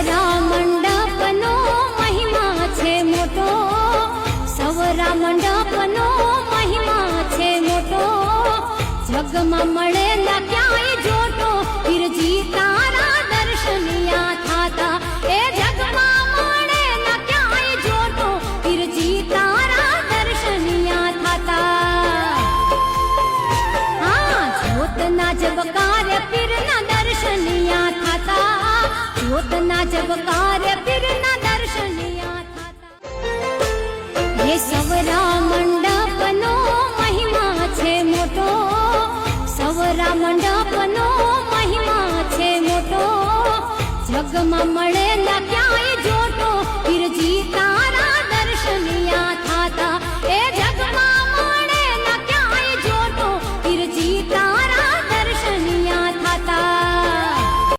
સવરા મંડપનો મહિમા છે મોટો સવરા મંડપનો મહિમા છે મોટો. જગમાં મળેલા ક્યાંય જોટો, વીરજી તારા દર્શનિયા થાતા. એ જગમાં મળેલા ક્યાંય જોટો, વીરજી તારા દર્શનિયા થાતા. હા જોતના જબકા જ્યોતના જબકારે પીરના દર્શનિયા થાતા. હે સવરા મંડપનો મહિમા છે મોટો. સવરા મંડપનો મહિમા છે મોટો. જગમાં મળેલા ન ક્યાં